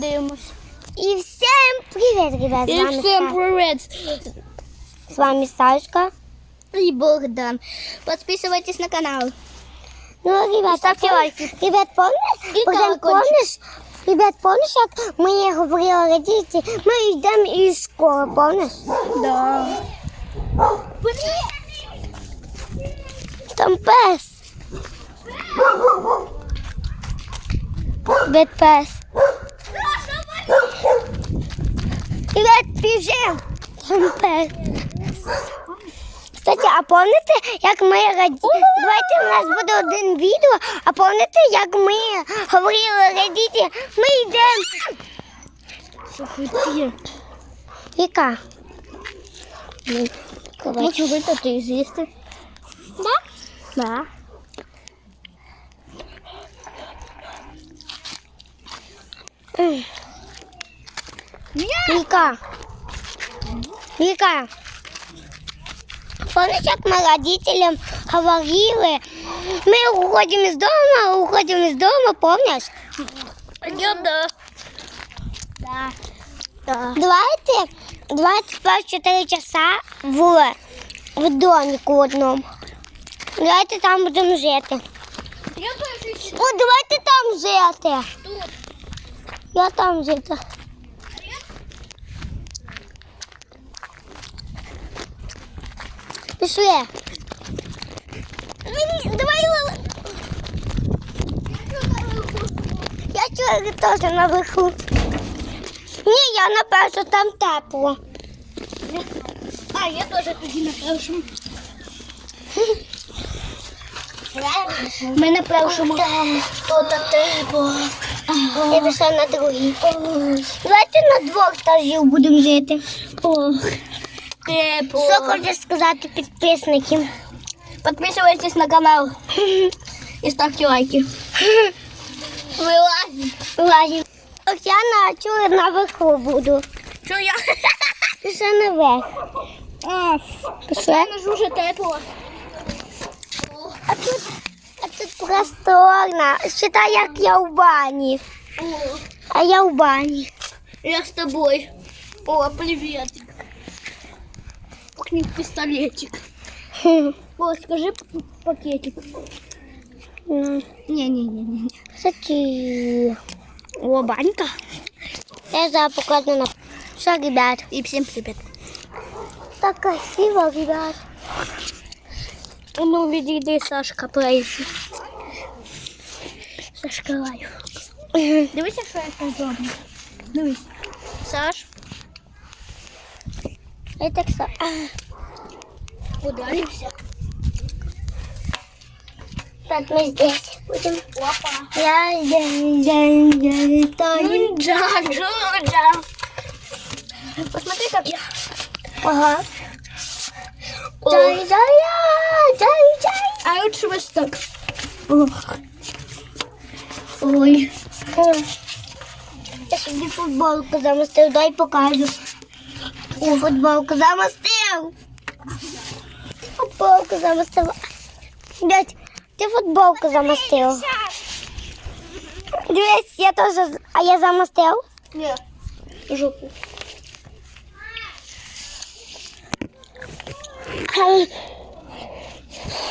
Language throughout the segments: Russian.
подивимось. И всем привет, ребят! І С вами, всім Са- привіт! с вами Сашка. І Богдан. Підписуйтесь на канал. Ну, ребят, ставьте пом- лайки. Ребят, помнишь? И Богдан, колокольчик. помнишь? Ребят, помнишь, как мне говорила родители, мы идем из школы, помнишь? Да. Там пес. Ребят, пес. Біжим. Кстати, а помните, як ми раді... Давайте у нас буде один відео, а помните, як ми говорили радіти, ми йдемо. Віка. Хочу витати з'їсти. Так? Так. Віка. Віка. Помнишь, як ми родителям говорили, ми уходимо з дому, уходимо з дому, помниш? Я да. Да. Да. Давайте 24 часа в, в домику одному. Давайте там будемо жити. О, давайте там жити. Я там жити. Пішли. Давай. Я чую теж наверху. Ні, я напевно там тепло. А, я теж тоді на першому. Ми на першому. Тут тепло. Я пішла на другий. Давайте на двох етажів будемо жити. Ох, тепло. Що хочеш сказати підписникам? Подписывайтесь на канал и ставьте лайки. Вылазим. Лазім. Ох, я на чую наверху буду. Что я? Пішла наверх. А, Пішла. мне же уже тепло. А тут, а тут просторно. Считай, як я в бані. А я в бані. Я с тобой. О, привет. Пахнет пистолетик. О, скажи пакетик. Ну, Не-не-не. Кстати, О, банька. покладу на... Що, ребят? И всем привет. Так красиво, ребят. Ну, види, где Сашка Плейси. Сашка лайф. Дивися, що я тут зроблю. Дивись. Саш, Я так со... ударився. Так, мы здесь будем. Опа. Я, я, я, я, я, Джунджа, Джунджа. Посмотри, как я. Ага. Дай, дай, дай, дай. А лучше вот так. Ох. Ой. Я собі футболку замостив, дай покажу. О, футболку замостив. Ти футболку замостив. Дядь, ти футболку замостив. Дивись, я теж, з- а я замостив. Не. Жопу.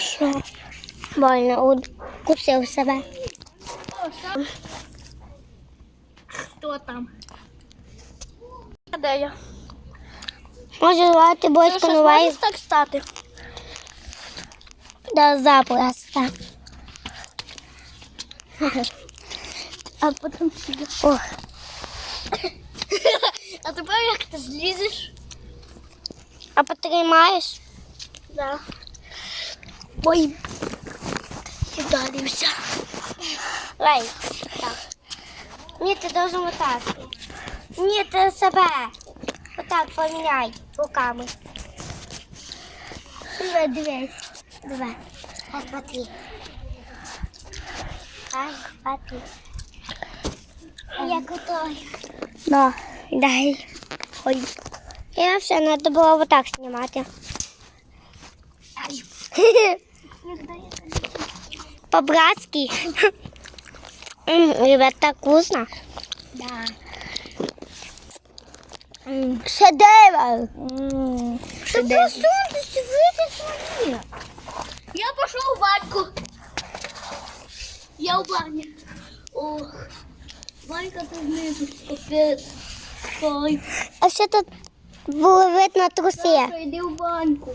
Що? Больно, уд- кусив себе. Хто там? А де я? Може, звати Ти бойсько що, новає зможеш так стати? да запросто. А потім сюди. Ох, А тепер як ти злізеш? а потримаєш? Да. Ой. Ударився. Лей. Так. Ні, ти должен отак. Ні, ти себе. Отак поміняй руками. Диви, дивись. Диви. А смотри. А, смотри. Я готовий. Да. Дай. Ой. Я все, надо було вот так знімати. По-братски. М, Ребят, так вкусно. Да. Шедевр. шедевр. просуньтесь, вийдеш мені. Я пошел в баньку. Я в бане. Ох, банька тут внизу. Капець. Ой, А ще тут було видно труси. Саша, йди в баньку.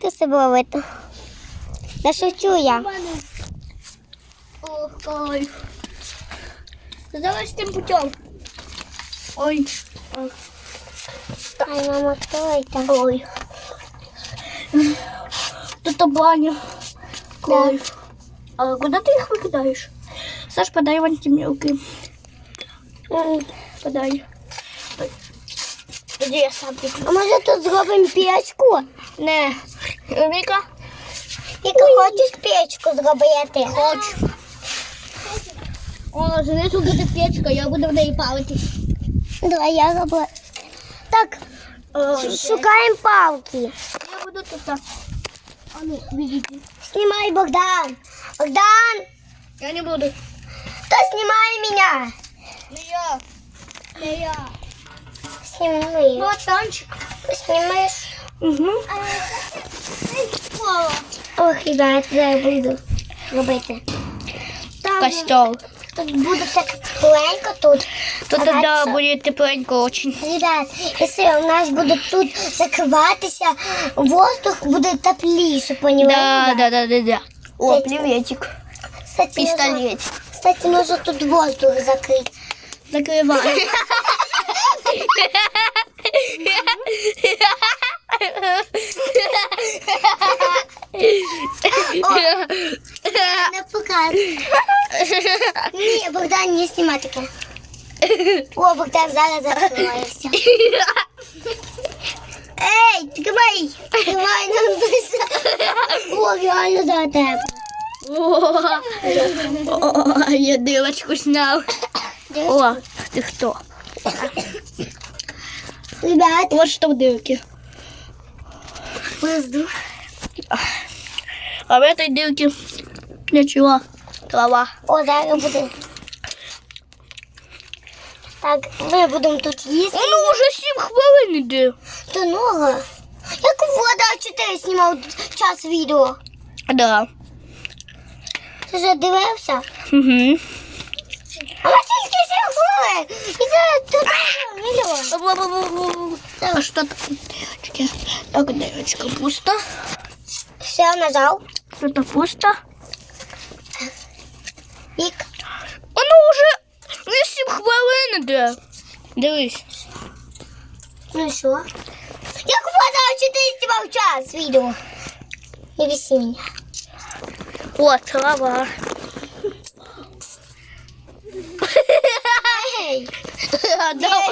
Труси було видно. Та шучу я. Мене. Ох, кайф. Давай з тим путем. Ой. Ай, мама, хто це? Ой. Тут баня. Кайф. А куда ты их выкидаешь? Саш, подай вон эти мелкие. Подай. Иди, я сам пеку. А може тут зробимо печку? Не. Вика, Тільки хочеш печку зробити? хочу. О, знизу буде печка, я буду в неї палитись. Давай я роблю. Так, Ой, шукаємо палки. Я буду тут так. А ну, видите. Знімай Богдан. Богдан, Я не буду. то знімай мене. Не я. Не я. Сніми. Вот танчик. Знімаєш. Угу. Ох, ребят, я буду робити. Там Костел. Тут буде так тепленько тут. Тут Давай, да, що? будет тепленько очень. Ребят, если у нас буде тут закриватися, воздух буде тепліше, Да, понимаете? да, да, да, да. О, Кстати, приветик. Кстати, нужно, кстати, нужно тут воздух закрыть. Закрывай. Не показуй. Ні, Богдан, не знімай таке. О, Богдан зараз закривається. Ей, тримай! Тримай нам десь. О, реально за тебе. О, я дырочку снял. О, ты кто? Ребят, Вот что в дырке. воздух. А в этой дырке ничего. Трава. О, зараз буде. Так, ми будемо тут їсти. Ну, уже 7 хвилин іде. Та нога. Як вода 4 знімав час відео. Да. Ти вже дивився? Угу. А ми тільки 7 хвилин. І це тут мільйон. А что там? Дырочки. Так, дырочка пусто. Все, нажав. Это пусто. Пік. Воно уже 8 хвилин іде. Дивись. Ну і що? Як вода 4 знімав час відео. Не вісі мене. О, трава. Ей, Да.